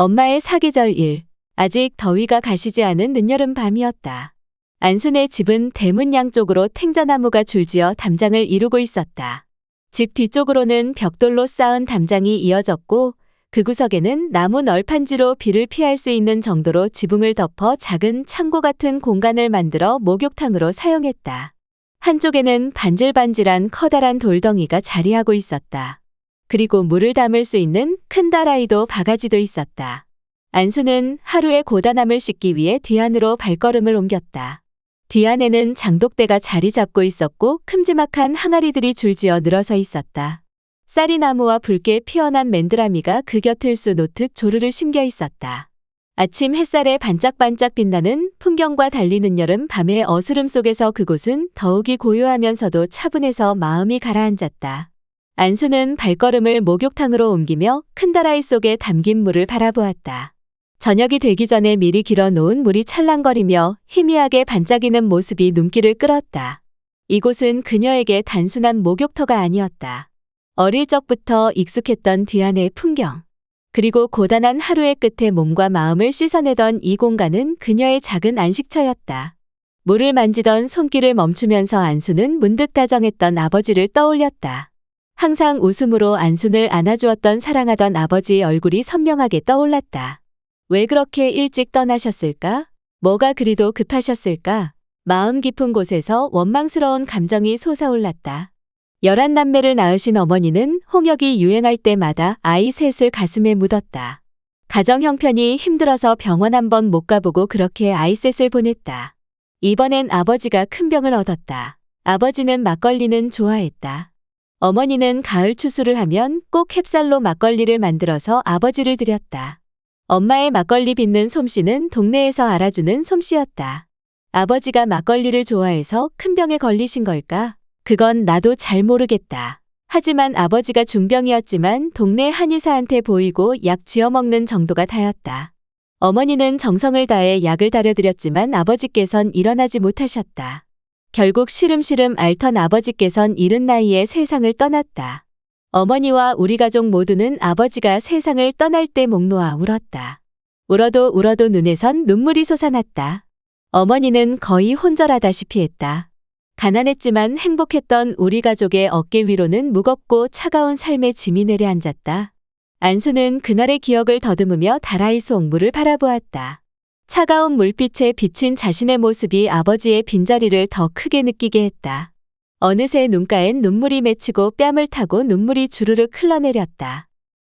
엄마의 사계절 일. 아직 더위가 가시지 않은 늦여름 밤이었다. 안순의 집은 대문 양쪽으로 탱자나무가 줄지어 담장을 이루고 있었다. 집 뒤쪽으로는 벽돌로 쌓은 담장이 이어졌고 그 구석에는 나무 널판지로 비를 피할 수 있는 정도로 지붕을 덮어 작은 창고 같은 공간을 만들어 목욕탕으로 사용했다. 한쪽에는 반질반질한 커다란 돌덩이가 자리하고 있었다. 그리고 물을 담을 수 있는 큰 다라이도 바가지도 있었다. 안수는 하루의 고단함을 씻기 위해 뒤안으로 발걸음을 옮겼다. 뒤안에는 장독대가 자리 잡고 있었고 큼지막한 항아리들이 줄지어 늘어서 있었다. 쌀이나무와 붉게 피어난 맨드라미가 그 곁을 쏘놓듯 조르르 심겨 있었다. 아침 햇살에 반짝반짝 빛나는 풍경과 달리는 여름 밤의 어스름 속에서 그곳은 더욱이 고요하면서도 차분해서 마음이 가라앉았다. 안수는 발걸음을 목욕탕으로 옮기며 큰 다라이 속에 담긴 물을 바라보았다. 저녁이 되기 전에 미리 길어놓은 물이 찰랑거리며 희미하게 반짝이는 모습이 눈길을 끌었다. 이곳은 그녀에게 단순한 목욕터가 아니었다. 어릴 적부터 익숙했던 뒤안의 풍경. 그리고 고단한 하루의 끝에 몸과 마음을 씻어내던 이 공간은 그녀의 작은 안식처였다. 물을 만지던 손길을 멈추면서 안수는 문득 다정했던 아버지를 떠올렸다. 항상 웃음으로 안순을 안아주었던 사랑하던 아버지의 얼굴이 선명하게 떠올랐다. 왜 그렇게 일찍 떠나셨을까? 뭐가 그리도 급하셨을까? 마음 깊은 곳에서 원망스러운 감정이 솟아올랐다. 열한 남매를 낳으신 어머니는 홍역이 유행할 때마다 아이 셋을 가슴에 묻었다. 가정 형편이 힘들어서 병원 한 번 못 가보고 그렇게 아이 셋을 보냈다. 이번엔 아버지가 큰 병을 얻었다. 아버지는 막걸리는 좋아했다. 어머니는 가을 추수를 하면 꼭 햅쌀로 막걸리를 만들어서 아버지를 드렸다. 엄마의 막걸리 빚는 솜씨는 동네에서 알아주는 솜씨였다. 아버지가 막걸리를 좋아해서 큰 병에 걸리신 걸까? 그건 나도 잘 모르겠다. 하지만 아버지가 중병이었지만 동네 한의사한테 보이고 약 지어 먹는 정도가 다였다. 어머니는 정성을 다해 약을 다려드렸지만 아버지께선 일어나지 못하셨다. 결국 시름시름 앓던 아버지께선 이른 나이에 세상을 떠났다. 어머니와 우리 가족 모두는 아버지가 세상을 떠날 때 목 놓아 울었다. 울어도 울어도 눈에선 눈물이 솟아났다. 어머니는 거의 혼절하다시피 했다. 가난했지만 행복했던 우리 가족의 어깨 위로는 무겁고 차가운 삶의 짐이 내려앉았다. 안수는 그날의 기억을 더듬으며 다라이 속 물을 바라보았다. 차가운 물빛에 비친 자신의 모습이 아버지의 빈자리를 더 크게 느끼게 했다. 어느새 눈가엔 눈물이 맺히고 뺨을 타고 눈물이 주르륵 흘러내렸다.